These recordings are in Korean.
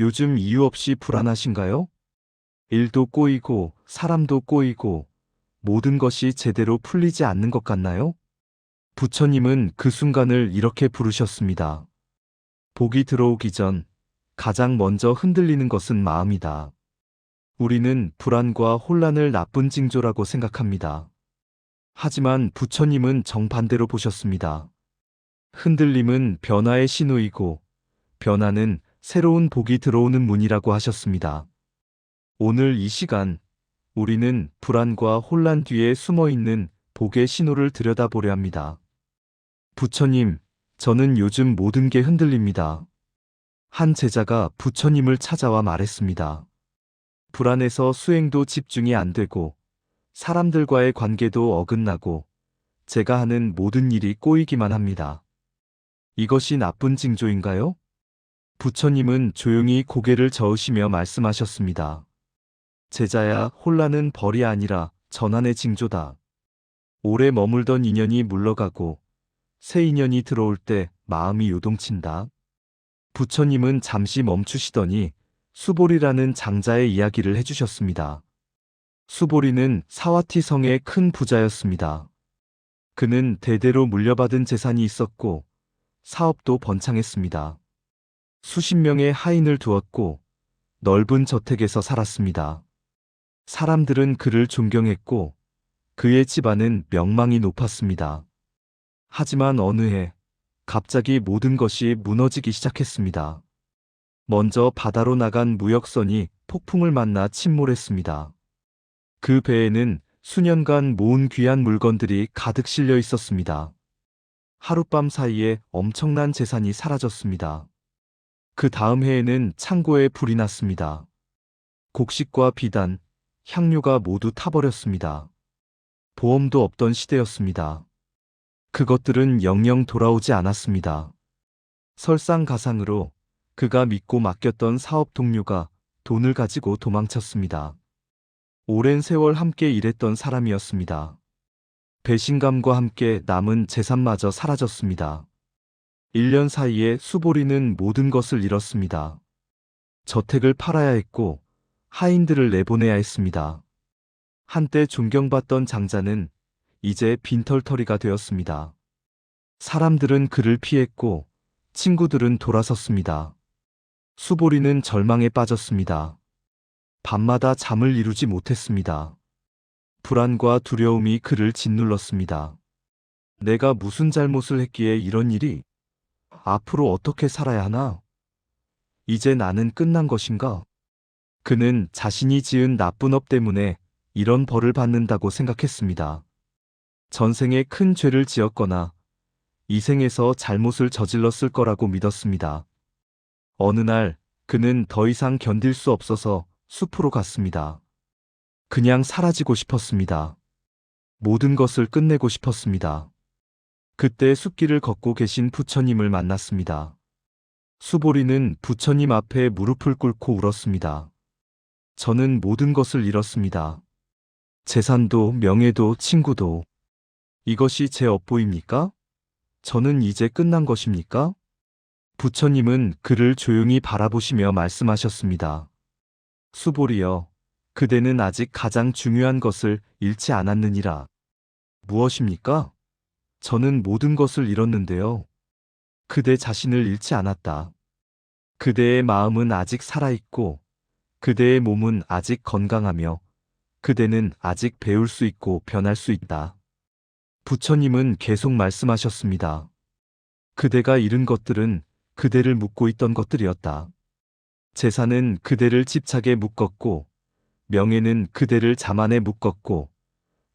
요즘 이유 없이 불안하신가요? 일도 꼬이고 사람도 꼬이고 모든 것이 제대로 풀리지 않는 것 같나요? 부처님은 그 순간을 이렇게 부르셨습니다. 복이 들어오기 전 가장 먼저 흔들리는 것은 마음이다. 우리는 불안과 혼란을 나쁜 징조라고 생각합니다. 하지만 부처님은 정반대로 보셨습니다. 흔들림은 변화의 신호이고 변화는 새로운 복이 들어오는 문이라고 하셨습니다. 오늘 이 시간 우리는 불안과 혼란 뒤에 숨어 있는 복의 신호를 들여다보려 합니다. 부처님, 저는 요즘 모든 게 흔들립니다. 한 제자가 부처님을 찾아와 말했습니다. 불안해서 수행도 집중이 안 되고 사람들과의 관계도 어긋나고 제가 하는 모든 일이 꼬이기만 합니다. 이것이 나쁜 징조인가요? 부처님은 조용히 고개를 저으시며 말씀하셨습니다. 제자야, 혼란은 벌이 아니라 전환의 징조다. 오래 머물던 인연이 물러가고 새 인연이 들어올 때 마음이 요동친다. 부처님은 잠시 멈추시더니 수보리라는 장자의 이야기를 해주셨습니다. 수보리는 사와티 성의 큰 부자였습니다. 그는 대대로 물려받은 재산이 있었고 사업도 번창했습니다. 수십 명의 하인을 두었고 넓은 저택에서 살았습니다. 사람들은 그를 존경했고 그의 집안은 명망이 높았습니다. 하지만 어느 해 갑자기 모든 것이 무너지기 시작했습니다. 먼저 바다로 나간 무역선이 폭풍을 만나 침몰했습니다. 그 배에는 수년간 모은 귀한 물건들이 가득 실려 있었습니다. 하룻밤 사이에 엄청난 재산이 사라졌습니다. 그 다음 해에는 창고에 불이 났습니다. 곡식과 비단, 향료가 모두 타버렸습니다. 보험도 없던 시대였습니다. 그것들은 영영 돌아오지 않았습니다. 설상가상으로 그가 믿고 맡겼던 사업 동료가 돈을 가지고 도망쳤습니다. 오랜 세월 함께 일했던 사람이었습니다. 배신감과 함께 남은 재산마저 사라졌습니다. 1년 사이에 수보리는 모든 것을 잃었습니다. 저택을 팔아야 했고 하인들을 내보내야 했습니다. 한때 존경받던 장자는 이제 빈털터리가 되었습니다. 사람들은 그를 피했고 친구들은 돌아섰습니다. 수보리는 절망에 빠졌습니다. 밤마다 잠을 이루지 못했습니다. 불안과 두려움이 그를 짓눌렀습니다. 내가 무슨 잘못을 했기에 이런 일이? 앞으로 어떻게 살아야 하나? 이제 나는 끝난 것인가? 그는 자신이 지은 나쁜 업 때문에 이런 벌을 받는다고 생각했습니다. 전생에 큰 죄를 지었거나 이 생에서 잘못을 저질렀을 거라고 믿었습니다. 어느 날 그는 더 이상 견딜 수 없어서 숲으로 갔습니다. 그냥 사라지고 싶었습니다. 모든 것을 끝내고 싶었습니다. 그때 숲길을 걷고 계신 부처님을 만났습니다. 수보리는 부처님 앞에 무릎을 꿇고 울었습니다. 저는 모든 것을 잃었습니다. 재산도 명예도 친구도. 이것이 제 업보입니까? 저는 이제 끝난 것입니까? 부처님은 그를 조용히 바라보시며 말씀하셨습니다. 수보리여, 그대는 아직 가장 중요한 것을 잃지 않았느니라. 무엇입니까? 저는 모든 것을 잃었는데요. 그대 자신을 잃지 않았다. 그대의 마음은 아직 살아있고, 그대의 몸은 아직 건강하며, 그대는 아직 배울 수 있고 변할 수 있다. 부처님은 계속 말씀하셨습니다. 그대가 잃은 것들은 그대를 묶고 있던 것들이었다. 재산은 그대를 집착에 묶었고, 명예는 그대를 자만에 묶었고,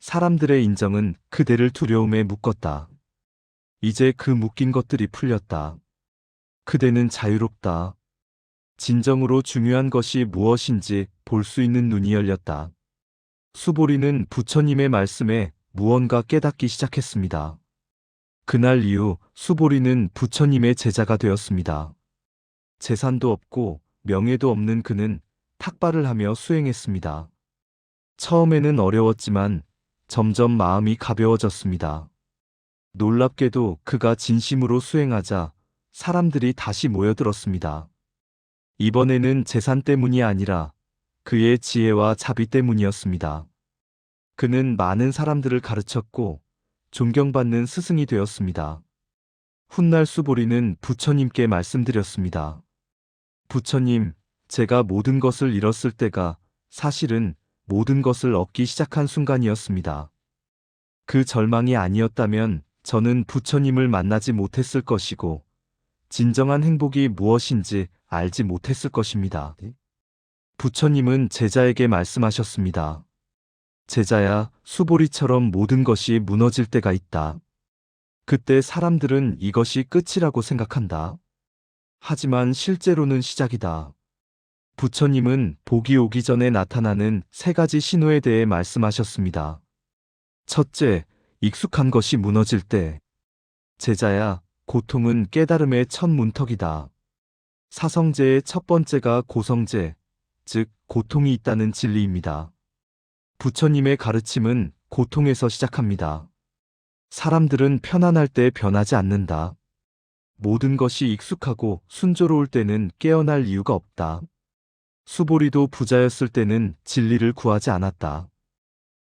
사람들의 인정은 그대를 두려움에 묶었다. 이제 그 묶인 것들이 풀렸다. 그대는 자유롭다. 진정으로 중요한 것이 무엇인지 볼 수 있는 눈이 열렸다. 수보리는 부처님의 말씀에 무언가 깨닫기 시작했습니다. 그날 이후 수보리는 부처님의 제자가 되었습니다. 재산도 없고 명예도 없는 그는 탁발을 하며 수행했습니다. 처음에는 어려웠지만 점점 마음이 가벼워졌습니다. 놀랍게도 그가 진심으로 수행하자 사람들이 다시 모여들었습니다. 이번에는 재산 때문이 아니라 그의 지혜와 자비 때문이었습니다. 그는 많은 사람들을 가르쳤고 존경받는 스승이 되었습니다. 훗날 수보리는 부처님께 말씀드렸습니다. 부처님, 제가 모든 것을 잃었을 때가 사실은 모든 것을 얻기 시작한 순간이었습니다. 그 절망이 아니었다면 저는 부처님을 만나지 못했을 것이고 진정한 행복이 무엇인지 알지 못했을 것입니다. 부처님은 제자에게 말씀하셨습니다. 제자야, 수보리처럼 모든 것이 무너질 때가 있다. 그때 사람들은 이것이 끝이라고 생각한다. 하지만 실제로는 시작이다. 부처님은 복이 오기 전에 나타나는 세 가지 신호에 대해 말씀하셨습니다. 첫째, 익숙한 것이 무너질 때. 제자야, 고통은 깨달음의 첫 문턱이다. 사성제의 첫 번째가 고성제, 즉, 고통이 있다는 진리입니다. 부처님의 가르침은 고통에서 시작합니다. 사람들은 편안할 때 변하지 않는다. 모든 것이 익숙하고 순조로울 때는 깨어날 이유가 없다. 수보리도 부자였을 때는 진리를 구하지 않았다.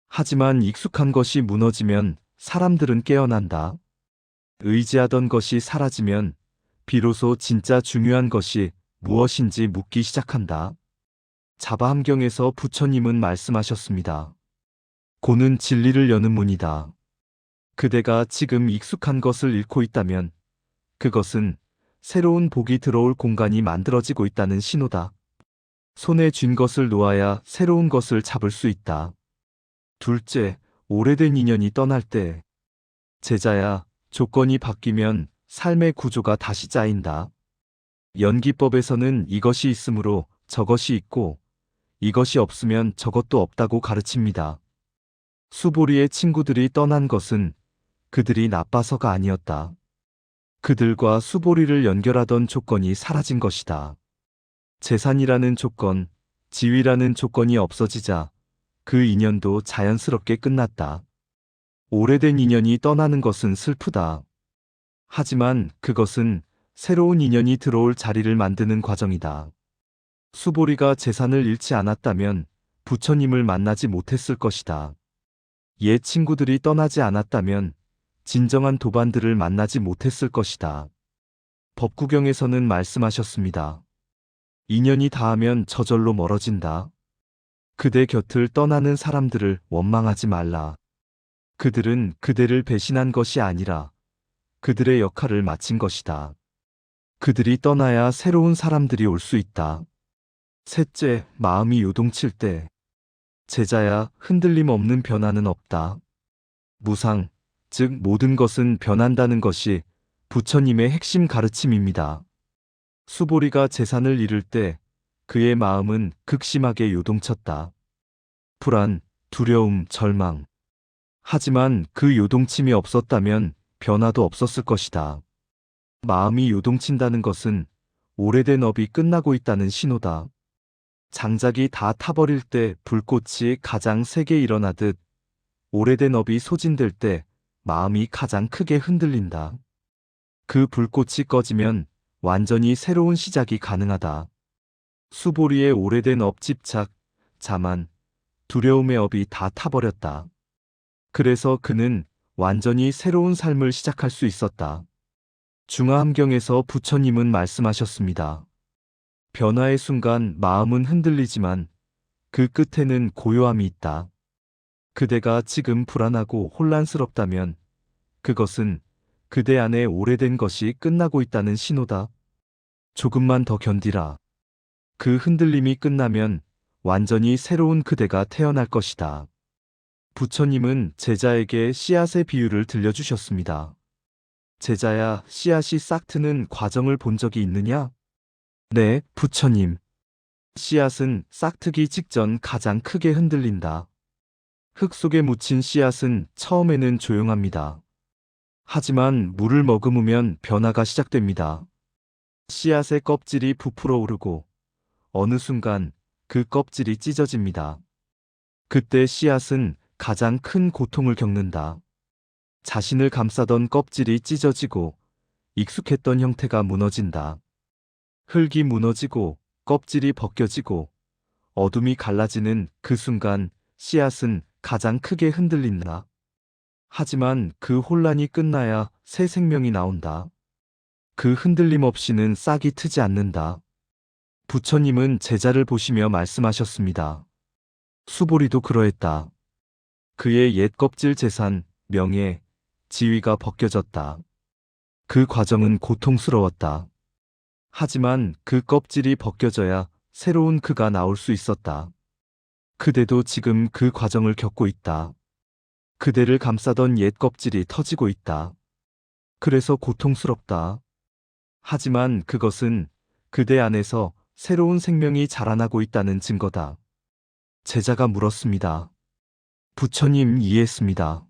하지만 익숙한 것이 무너지면 사람들은 깨어난다. 의지하던 것이 사라지면 비로소 진짜 중요한 것이 무엇인지 묻기 시작한다. 자바함경에서 부처님은 말씀하셨습니다. 고는 진리를 여는 문이다. 그대가 지금 익숙한 것을 잃고 있다면 그것은 새로운 복이 들어올 공간이 만들어지고 있다는 신호다. 손에 쥔 것을 놓아야 새로운 것을 잡을 수 있다. 둘째, 오래된 인연이 떠날 때. 제자야, 조건이 바뀌면 삶의 구조가 다시 짜인다. 연기법에서는 이것이 있으므로 저것이 있고 이것이 없으면 저것도 없다고 가르칩니다. 수보리의 친구들이 떠난 것은 그들이 나빠서가 아니었다. 그들과 수보리를 연결하던 조건이 사라진 것이다. 재산이라는 조건, 지위라는 조건이 없어지자 그 인연도 자연스럽게 끝났다. 오래된 인연이 떠나는 것은 슬프다. 하지만 그것은 새로운 인연이 들어올 자리를 만드는 과정이다. 수보리가 재산을 잃지 않았다면 부처님을 만나지 못했을 것이다. 옛 친구들이 떠나지 않았다면 진정한 도반들을 만나지 못했을 것이다. 법구경에서는 말씀하셨습니다. 인연이 닿으면 저절로 멀어진다. 그대 곁을 떠나는 사람들을 원망하지 말라. 그들은 그대를 배신한 것이 아니라 그들의 역할을 마친 것이다. 그들이 떠나야 새로운 사람들이 올 수 있다. 셋째, 마음이 요동칠 때. 제자야, 흔들림 없는 변화는 없다. 무상, 즉 모든 것은 변한다는 것이 부처님의 핵심 가르침입니다. 수보리가 재산을 잃을 때 그의 마음은 극심하게 요동쳤다. 불안, 두려움, 절망. 하지만 그 요동침이 없었다면 변화도 없었을 것이다. 마음이 요동친다는 것은 오래된 업이 끝나고 있다는 신호다. 장작이 다 타버릴 때 불꽃이 가장 세게 일어나듯 오래된 업이 소진될 때 마음이 가장 크게 흔들린다. 그 불꽃이 꺼지면 완전히 새로운 시작이 가능하다. 수보리의 오래된 업집착, 자만, 두려움의 업이 다 타버렸다. 그래서 그는 완전히 새로운 삶을 시작할 수 있었다. 중화함경에서 부처님은 말씀하셨습니다. 변화의 순간 마음은 흔들리지만 그 끝에는 고요함이 있다. 그대가 지금 불안하고 혼란스럽다면 그것은 그대 안에 오래된 것이 끝나고 있다는 신호다. 조금만 더 견디라. 그 흔들림이 끝나면 완전히 새로운 그대가 태어날 것이다. 부처님은 제자에게 씨앗의 비유를 들려주셨습니다. 제자야, 씨앗이 싹 트는 과정을 본 적이 있느냐? 네, 부처님. 씨앗은 싹트기 직전 가장 크게 흔들린다. 흙 속에 묻힌 씨앗은 처음에는 조용합니다. 하지만 물을 머금으면 변화가 시작됩니다. 씨앗의 껍질이 부풀어 오르고 어느 순간 그 껍질이 찢어집니다. 그때 씨앗은 가장 큰 고통을 겪는다. 자신을 감싸던 껍질이 찢어지고 익숙했던 형태가 무너진다. 흙이 무너지고 껍질이 벗겨지고 어둠이 갈라지는 그 순간 씨앗은 가장 크게 흔들린다. 하지만 그 혼란이 끝나야 새 생명이 나온다. 그 흔들림 없이는 싹이 트지 않는다. 부처님은 제자를 보시며 말씀하셨습니다. 수보리도 그러했다. 그의 옛 껍질 재산, 명예, 지위가 벗겨졌다. 그 과정은 고통스러웠다. 하지만 그 껍질이 벗겨져야 새로운 그가 나올 수 있었다. 그대도 지금 그 과정을 겪고 있다. 그대를 감싸던 옛 껍질이 터지고 있다. 그래서 고통스럽다. 하지만 그것은 그대 안에서 새로운 생명이 자라나고 있다는 증거다. 제자가 물었습니다. 부처님 이해했습니다.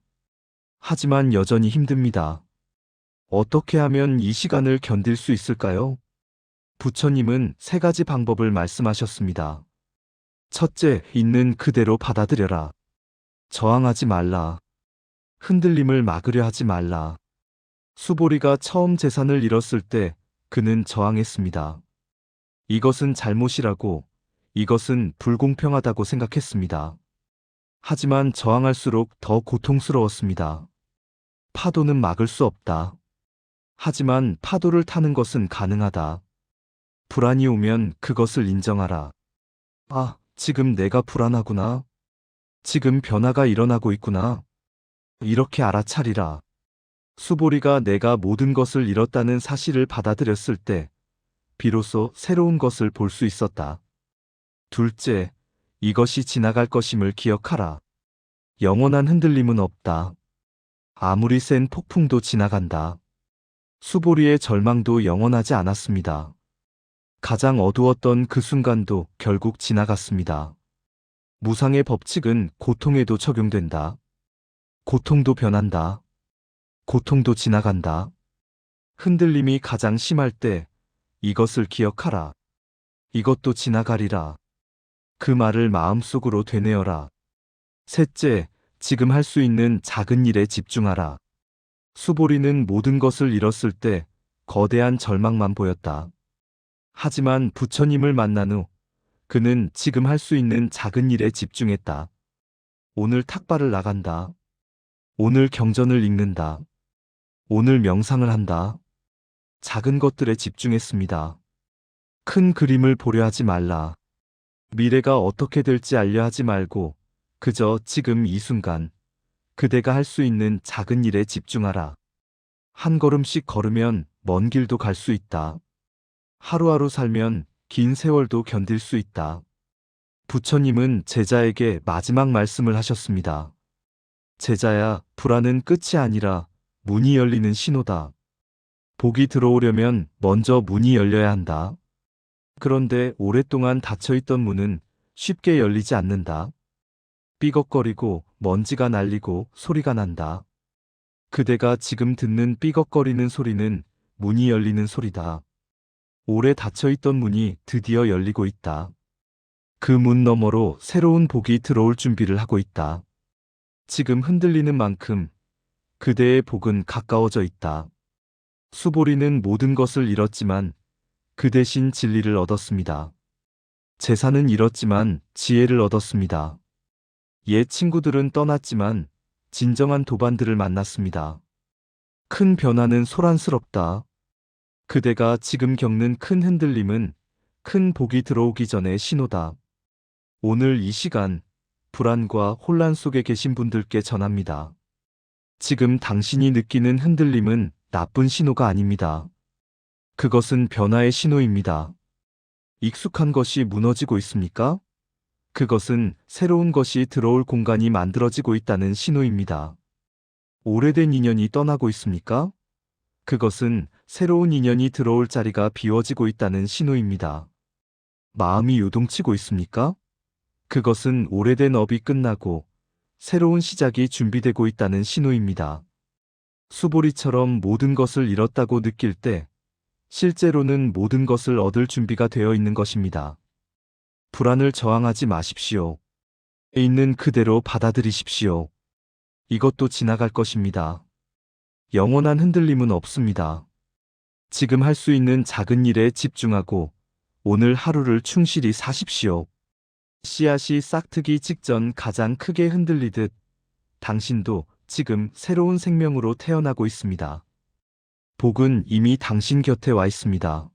하지만 여전히 힘듭니다. 어떻게 하면 이 시간을 견딜 수 있을까요? 부처님은 세 가지 방법을 말씀하셨습니다. 첫째, 있는 그대로 받아들여라. 저항하지 말라. 흔들림을 막으려 하지 말라. 수보리가 처음 재산을 잃었을 때 그는 저항했습니다. 이것은 잘못이라고, 이것은 불공평하다고 생각했습니다. 하지만 저항할수록 더 고통스러웠습니다. 파도는 막을 수 없다. 하지만 파도를 타는 것은 가능하다. 불안이 오면 그것을 인정하라. 아, 지금 내가 불안하구나. 지금 변화가 일어나고 있구나. 이렇게 알아차리라. 수보리가 내가 모든 것을 잃었다는 사실을 받아들였을 때, 비로소 새로운 것을 볼 수 있었다. 둘째, 이것이 지나갈 것임을 기억하라. 영원한 흔들림은 없다. 아무리 센 폭풍도 지나간다. 수보리의 절망도 영원하지 않았습니다. 가장 어두웠던 그 순간도 결국 지나갔습니다. 무상의 법칙은 고통에도 적용된다. 고통도 변한다. 고통도 지나간다. 흔들림이 가장 심할 때 이것을 기억하라. 이것도 지나가리라. 그 말을 마음속으로 되뇌어라. 셋째, 지금 할 수 있는 작은 일에 집중하라. 수보리는 모든 것을 잃었을 때 거대한 절망만 보였다. 하지만 부처님을 만난 후 그는 지금 할 수 있는 작은 일에 집중했다. 오늘 탁발을 나간다. 오늘 경전을 읽는다. 오늘 명상을 한다. 작은 것들에 집중했습니다. 큰 그림을 보려 하지 말라. 미래가 어떻게 될지 알려 하지 말고 그저 지금 이 순간 그대가 할 수 있는 작은 일에 집중하라. 한 걸음씩 걸으면 먼 길도 갈 수 있다. 하루하루 살면 긴 세월도 견딜 수 있다. 부처님은 제자에게 마지막 말씀을 하셨습니다. 제자야, 불안은 끝이 아니라 문이 열리는 신호다. 복이 들어오려면 먼저 문이 열려야 한다. 그런데 오랫동안 닫혀있던 문은 쉽게 열리지 않는다. 삐걱거리고 먼지가 날리고 소리가 난다. 그대가 지금 듣는 삐걱거리는 소리는 문이 열리는 소리다. 오래 닫혀있던 문이 드디어 열리고 있다. 그 문 너머로 새로운 복이 들어올 준비를 하고 있다. 지금 흔들리는 만큼 그대의 복은 가까워져 있다. 수보리는 모든 것을 잃었지만 그 대신 진리를 얻었습니다. 재산은 잃었지만 지혜를 얻었습니다. 옛 친구들은 떠났지만 진정한 도반들을 만났습니다. 큰 변화는 소란스럽다. 그대가 지금 겪는 큰 흔들림은 큰 복이 들어오기 전의 신호다. 오늘 이 시간 불안과 혼란 속에 계신 분들께 전합니다. 지금 당신이 느끼는 흔들림은 나쁜 신호가 아닙니다. 그것은 변화의 신호입니다. 익숙한 것이 무너지고 있습니까? 그것은 새로운 것이 들어올 공간이 만들어지고 있다는 신호입니다. 오래된 인연이 떠나고 있습니까? 그것은 새로운 인연이 들어올 자리가 비워지고 있다는 신호입니다. 마음이 요동치고 있습니까? 그것은 오래된 업이 끝나고 새로운 시작이 준비되고 있다는 신호입니다. 수보리처럼 모든 것을 잃었다고 느낄 때 실제로는 모든 것을 얻을 준비가 되어 있는 것입니다. 불안을 저항하지 마십시오. 있는 그대로 받아들이십시오. 이것도 지나갈 것입니다. 영원한 흔들림은 없습니다. 지금 할 수 있는 작은 일에 집중하고 오늘 하루를 충실히 사십시오. 씨앗이 싹트기 직전 가장 크게 흔들리듯 당신도 지금 새로운 생명으로 태어나고 있습니다. 복은 이미 당신 곁에 와 있습니다.